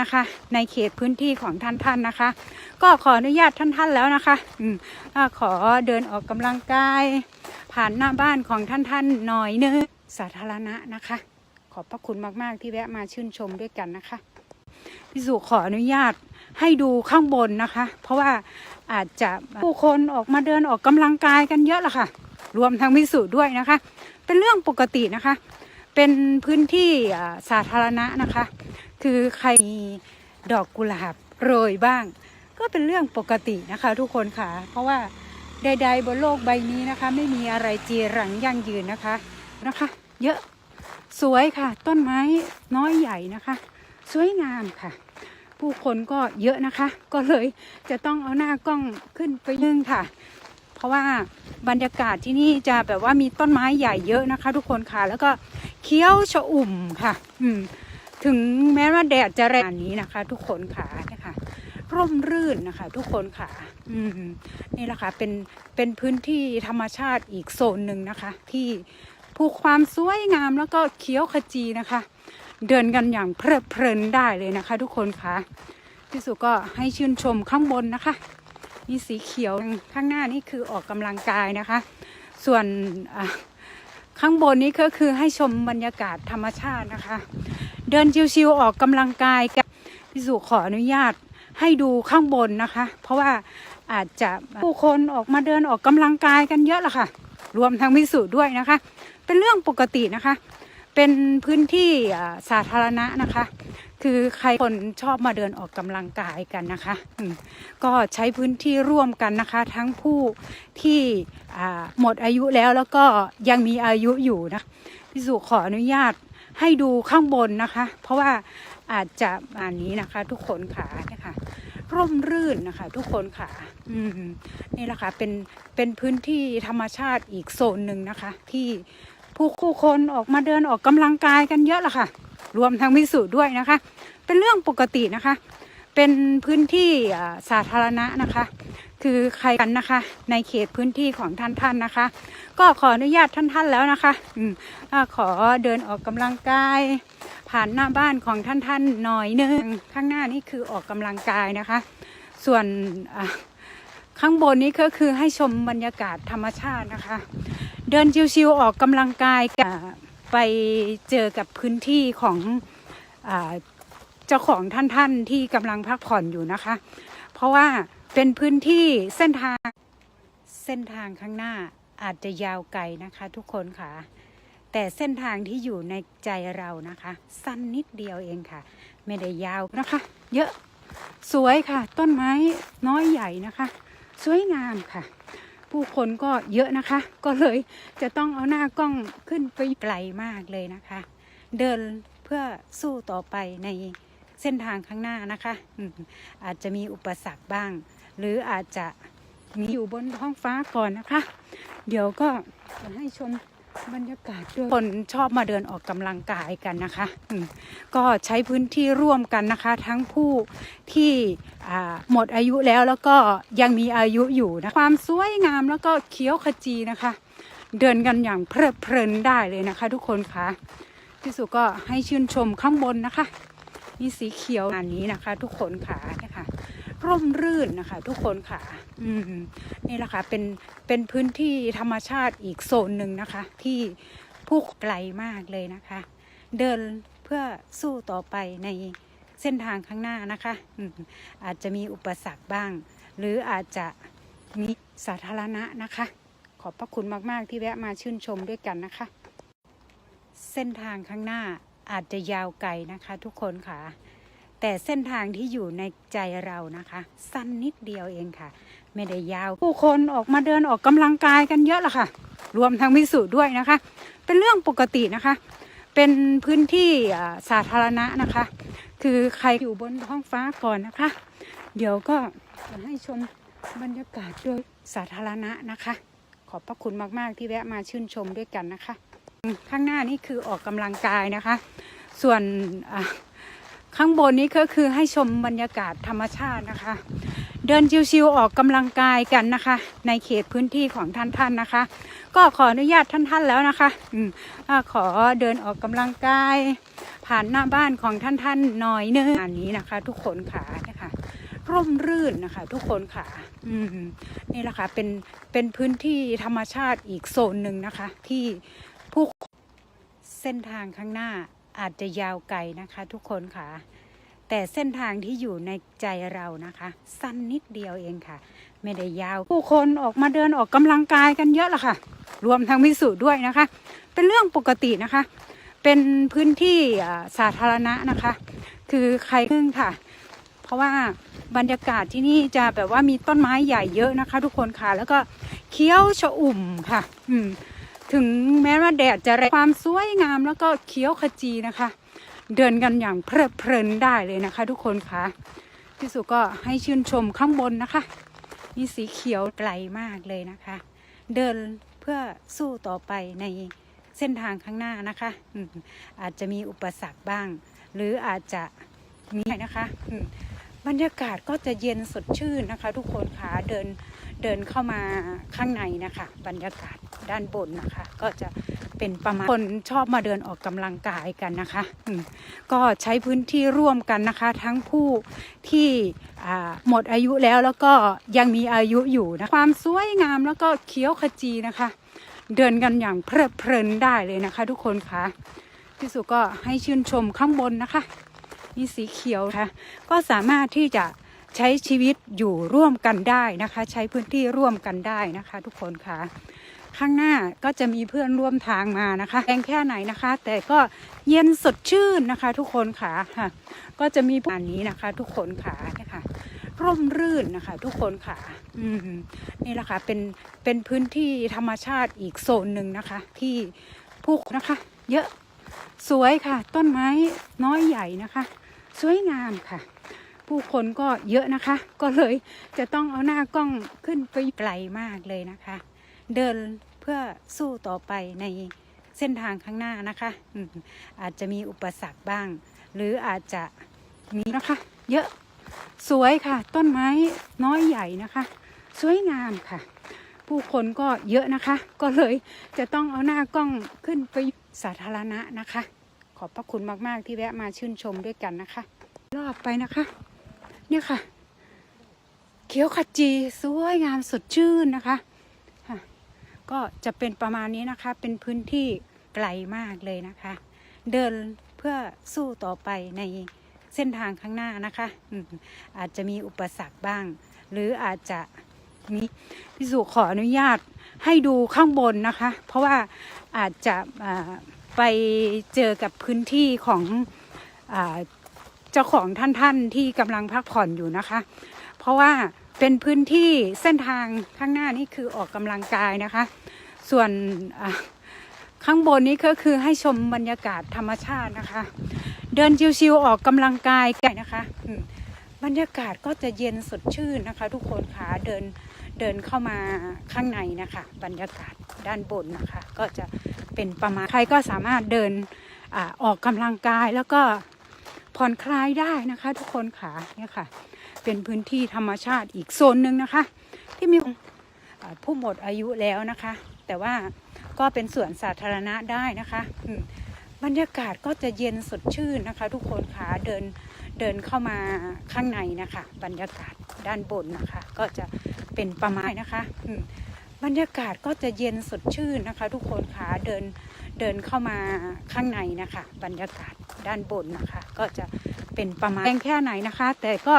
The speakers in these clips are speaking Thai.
นะคะ ในเขตพื้นที่ของท่านท่านนะคะ ก็ขออนุญาตท่านท่านแล้วนะคะอืมขอเดินออกกำลังกาย ผ่านหน้าบ้านของท่านท่านหน่อยนึงสาธารณะนะคะ ขอบพระคุณมากๆที่แวะมาชื่นชมด้วยกันนะคะพี่สุขออนุญาตให้ดูข้างบนนะคะ เพราะว่าอาจจะผู้คนออกมาเดินออกกำลังกายกันเยอะละค่ะ รวมทั้งพิสูจน์ด้วยนะคะ เป็นเรื่องปกตินะคะ เป็นพื้นที่สาธารณะนะคะ คือใครมีดอกกุหลาบโรยบ้าง ก็เป็นเรื่องปกตินะคะ ทุกคนค่ะ เพราะว่าใด ๆ บนโลกใบนี้นะคะ ไม่มีอะไรจีรังยั่งยืนนะคะนะคะ เยอะสวยค่ะ ต้นไม้น้อยใหญ่นะคะ สวยงามค่ะ ผู้คนก็เยอะนะคะ ก็เลยจะต้องเอาหน้ากล้องขึ้นไปยึงค่ะ เพราะว่าบรรยากาศที่นี่จะแบบว่ามีต้นไม้ใหญ่เยอะนะคะ ทุกคนค่ะ แล้วก็เคี้ยวชอุ่มค่ะ อืม ถึงแม้ว่าแดดจะแรงนี้นะคะ ทุกคนค่ะเนี่ยค่ะร่มรื่นนะคะ ทุกคนค่ะ อืมนี่แหละค่ะ เป็นเป็นพื้นที่ธรรมชาติอีกโซนหนึ่งนะคะ ที่ผู้ความสวยงามแล้วก็เคี้ยวขจีนะคะ เดินกันอย่างเพลิดเพลินได้เลยนะคะ ทุกคนค่ะพี่สุก็ให้ชื่นชมข้างบนนะคะมีสีเขียวข้างหน้านี่คือออกกำลังกายนะคะ ส่วนข้างบนนี้ก็คือให้ชมบรรยากาศธรรมชาตินะคะ เดินชิวๆออกกำลังกายกันพี่สุขออนุญาตให้ดูข้างบนนะคะ เพราะว่าอาจจะผู้คนออกมาเดินออกกำลังกายกันเยอะละค่ะ รวมทั้งพิสูจน์ด้วยนะคะ เป็นเรื่องปกตินะคะ เป็นพื้นที่สาธารณะนะคะ คือใครคนชอบมาเดินออกกำลังกายกันนะคะก็ใช้พื้นที่ร่วมกันนะคะ ทั้งผู้ที่หมดอายุแล้วแล้วก็ยังมีอายุอยู่นะพี่สุขออนุญาต ให้ดูข้างบนนะคะ เพราะว่าอาจจะอันนี้นะคะ ทุกคนค่ะเนี่ยค่ะ ร่มรื่นนะคะ ทุกคนค่ะอืมนี่แหละค่ะเป็นเป็นพื้นที่ธรรมชาติอีกโซนหนึ่งนะคะ ที่ผู้ผู้คนออกมาเดินออกกำลังกายกันเยอะละค่ะ รวมทั้งพิสูด้วยนะคะ เป็นเรื่องปกตินะคะ เป็นพื้นที่สาธารณะนะคะ คือใครกันนะคะ ในเขตพื้นที่ของท่านท่านนะคะ ก็ขออนุญาตท่านท่านแล้วนะคะอืมขอเดินออกกำลังกาย ผ่านหน้าบ้านของท่านท่านหน่อยนึงข้างหน้านี่คือออกกำลังกายนะคะ ส่วนข้างบนนี้ก็คือให้ชมบรรยากาศธรรมชาตินะคะ เดินชิวๆออกกำลังกายกันไปเจอกับพื้นที่ของอเจ้าของท่านท่านที่กำลังพักผ่อนอยู่นะคะ เพราะว่า เป็นพื้นที่เส้นทางเส้นทางข้างหน้าอาจจะยาวไกลนะคะทุกคนค่ะ แต่เส้นทางที่อยู่ในใจเรานะคะ สั้นนิดเดียวเองค่ะ ไม่ได้ยาวนะคะ เยอะสวยค่ะ ต้นไม้น้อยใหญ่นะคะ สวยงามค่ะ ผู้คนก็เยอะนะคะ ก็เลยจะต้องเอาหน้ากล้องขึ้นไปไกลมากเลยนะคะ เดินเพื่อสู้ต่อไปในเส้นทางข้างหน้านะคะอืมอาจจะมีอุปสรรคบ้าง หรืออาจจะมีอยู่บนท้องฟ้าก่อนนะคะ เดี๋ยวก็จะให้ชมบรรยากาศด้วยคนชอบมาเดินออกกำลังกายกันนะคะก็ใช้พื้นที่ร่วมกันนะคะ ทั้งผู้ที่หมดอายุแล้วแล้วก็ยังมีอายุอยู่นะความสวยงามแล้วก็เคี้ยวขจีนะคะ เดินกันอย่างเพลิดเพลินได้เลยนะคะ ทุกคนค่ะพี่สุดก็ให้ชื่นชมข้างบนนะคะ มีสีเขียวอันนี้นะคะ ทุกคนค่ะนี่ค่ะ ร่มรื่นนะคะ ทุกคนค่ะ อืมนี่แหละค่ะเป็นเป็นพื้นที่ธรรมชาติอีกโซนหนึ่งนะคะ ที่ผู้ไกลมากเลยนะคะ เดินเพื่อสู้ต่อไปในเส้นทางข้างหน้านะคะอือาจจะมีอุปสรรคบ้าง หรืออาจจะมีสาธารณะนะคะ ขอบพระคุณมากๆที่แวะมาชื่นชมด้วยกันนะคะ เส้นทางข้างหน้าอาจจะยาวไกลนะคะ ทุกคนค่ะ แต่เส้นทางที่อยู่ในใจเรานะคะ สั้นนิดเดียวเองค่ะ ไม่ได้ยาว ผู้คนออกมาเดินออกกำลังกายกันเยอะละค่ะ รวมทั้งพิสูจน์ด้วยนะคะ เป็นเรื่องปกตินะคะ เป็นพื้นที่สาธารณะนะคะ คือใครอยู่บนท้องฟ้าก่อนนะคะ เดี๋ยวก็จะให้ชมบรรยากาศโดยสาธารณะนะคะ ขอบพระคุณมากๆที่แวะมาชื่นชมด้วยกันนะคะ ข้างหน้านี่คือออกกำลังกายนะคะ ส่วนอ ข้างบนนี้ก็คือให้ชมบรรยากาศธรรมชาตินะคะ เดินชิวๆออกกำลังกายกันนะคะ ในเขตพื้นที่ของท่านท่านๆนะคะ ก็ขออนุญาตท่านท่านๆแล้วนะคะอืมขอเดินออกกำลังกาย ผ่านหน้าบ้านของท่านท่านๆหน่อยเนึงอันนี้นะคะ ทุกคนค่ะเนี่ยค่ะร่มรื่นนะคะ ทุกคนค่ะ อืมนี่แหละค่ะเป็นเป็นพื้นที่ธรรมชาติอีกโซนหนึ่งนะคะ ที่ผู้เส้นทางข้างหน้า อาจจะยาวไกลนะคะ ทุกคนค่ะ แต่เส้นทางที่อยู่ในใจเรานะคะ สั้นนิดเดียวเองค่ะ ไม่ได้ยาวผู้คนออกมาเดินออกกำลังกายกันเยอะละค่ะ รวมทั้งพิสูจน์ด้วยนะคะ เป็นเรื่องปกตินะคะ เป็นพื้นที่สาธารณะนะคะ คือใครพึ่งค่ะ เพราะว่าบรรยากาศที่นี่จะแบบว่ามีต้นไม้ใหญ่เยอะนะคะ ทุกคนค่ะ แล้วก็เคี้ยวชอุ่มค่ะ อืม ถึงแม้ว่าแดดจะแรงความสวยงามแล้วก็เคี้ยวขจีนะคะ เดินกันอย่างเพลิดเพลินได้เลยนะคะ ทุกคนค่ะพี่สุก็ให้ชื่นชมข้างบนนะคะ มีสีเขียวไกลมากเลยนะคะ เดินเพื่อสู้ต่อไปในเส้นทางข้างหน้านะคะอาจจะมีอุปสรรคบ้าง หรืออาจจะมีนะคะบรรยากาศก็จะเย็นสดชื่นนะคะ ทุกคนค่ะเดิน เดินเข้ามาข้างในนะคะ บรรยากาศด้านบนนะคะ ก็จะเป็นประมาณคนชอบมาเดินออกกำลังกายกันนะคะก็ใช้พื้นที่ร่วมกันนะคะ ทั้งผู้ที่หมดอายุแล้วแล้วก็ยังมีอายุอยู่นะความสวยงามแล้วก็เคี้ยวขจีนะคะ เดินกันอย่างเพลิดเพลินได้เลยนะคะ ทุกคนค่ะพี่สุก็ให้ชื่นชมข้างบนนะคะ มีสีเขียวค่ะ ก็สามารถที่จะ ใช้ชีวิตอยู่ร่วมกันได้นะคะ ใช้พื้นที่ร่วมกันได้นะคะ ทุกคนค่ะ ข้างหน้าก็จะมีเพื่อนร่วมทางมานะคะแรงแค่ไหนนะคะ แต่ก็เย็นสดชื่นนะคะ ทุกคนค่ะค่ะ ก็จะมีอันนี้นะคะ ทุกคนค่ะนี่ค่ะร่มรื่นนะคะ ทุกคนค่ะ อืมนี่แหละค่ะเป็นเป็นพื้นที่ธรรมชาติอีกโซนหนึ่งนะคะ ที่ผู้นะคะ เยอะสวยค่ะ ต้นไม้น้อยใหญ่นะคะ สวยงามค่ะ ผู้คนก็เยอะนะคะ ก็เลยจะต้องเอาหน้ากล้องขึ้นไปไกลมากเลยนะคะ เดินเพื่อสู้ต่อไปในเส้นทางข้างหน้านะคะอาจจะมีอุปสรรคบ้าง หรืออาจจะมีนะคะ เยอะสวยค่ะ ต้นไม้น้อยใหญ่นะคะ สวยงามค่ะ ผู้คนก็เยอะนะคะ ก็เลยจะต้องเอาหน้ากล้องขึ้นไปสาธารณะนะคะ ขอบพระคุณมาก ๆ ที่แวะมาชื่นชมด้วยกันนะคะ รอบไปนะคะ เนี่ยค่ะ เขียวขจีสวยงามสดชื่นนะคะะก็จะเป็นประมาณนี้นะคะ เป็นพื้นที่ไกลมากเลยนะคะ เดินเพื่อสู้ต่อไปในเส้นทางข้างหน้านะคะอาจจะมีอุปสรรคบ้าง หรืออาจจะมีพิสุขออนุญาตให้ดูข้างบนนะคะ เพราะว่าอาจจะไปเจอกับพื้นที่ของอ เจ้าของท่านท่านที่กำลังพักผ่อนอยู่นะคะ เพราะว่าเป็นพื้นที่เส้นทางข้างหน้านี่คือออกกำลังกายนะคะ ส่วนข้างบนนี้ก็คือให้ชมบรรยากาศธรรมชาตินะคะ เดินชิวๆออกกำลังกายกันนะคะบรรยากาศก็จะเย็นสดชื่นนะคะ ทุกคนค่ะเดินเดินเข้ามาข้างในนะคะ บรรยากาศด้านบนนะคะ ก็จะเป็นประมาณใครก็สามารถเดินอออกกำลังกายแล้วก็ ผ่อนคลายได้นะคะ ทุกคนค่ะเนี่ยค่ะ เป็นพื้นที่ธรรมชาติอีกโซนหนึ่งนะคะ ที่มีผู้หมดอายุแล้วนะคะ แต่ว่าก็เป็นสวนสาธารณะได้นะคะบรรยากาศก็จะเย็นสดชื่นนะคะ ทุกคนค่ะเดินเดินเข้ามาข้างในนะคะ บรรยากาศด้านบนนะคะ ก็จะเป็นประมาณนะคะบรรยากาศก็จะเย็นสดชื่นนะคะ ทุกคนค่ะเดิน เดินเข้ามาข้างในนะคะ บรรยากาศด้านบนนะคะ ก็จะเป็นประมาณแงแค่ไหนนะคะ แต่ก็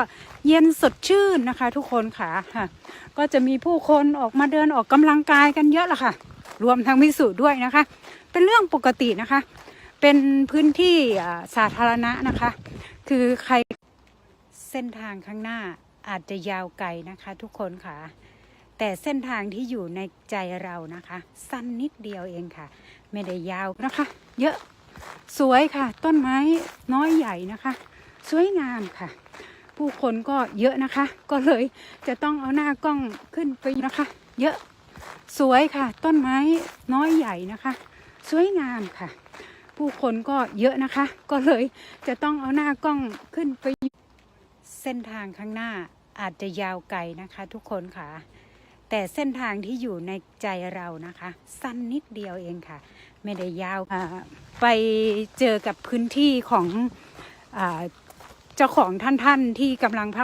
เย็นสดชื่นนะคะ ทุกคนค่ะก็จะมีผู้คนออกมาเดินออกกำลังกายกันเยอะละค่ะ รวมทั้งพิสูจน์ด้วยนะคะ เป็นเรื่องปกตินะคะ เป็นพื้นที่สาธารณะนะคะ คือใครเส้นทางข้างหน้าอาจจะยาวไกลนะคะ ทุกคนค่ะ แต่เส้นทางที่อยู่ในใจเรานะคะ สั้นนิดเดียวเองค่ะ ไม่ได้ยาวนะคะ เยอะสวยค่ะ ต้นไม้น้อยใหญ่นะคะ สวยงามค่ะ ผู้คนก็เยอะนะคะ ก็เลยจะต้องเอาหน้ากล้องขึ้นไปนะคะ เยอะสวยค่ะ ต้นไม้น้อยใหญ่นะคะ สวยงามค่ะ ผู้คนก็เยอะนะคะ ก็เลยจะต้องเอาหน้ากล้องขึ้นไป เส้นทางข้างหน้าอาจจะยาวไกลนะคะ ทุกคนค่ะ แต่เส้นทางที่อยู่ในใจเรานะคะ สั้นนิดเดียวเองค่ะ ไม่ได้ยาวไปเจอกับพื้นที่ของเจ้าของท่านท่านที่กำลังพัก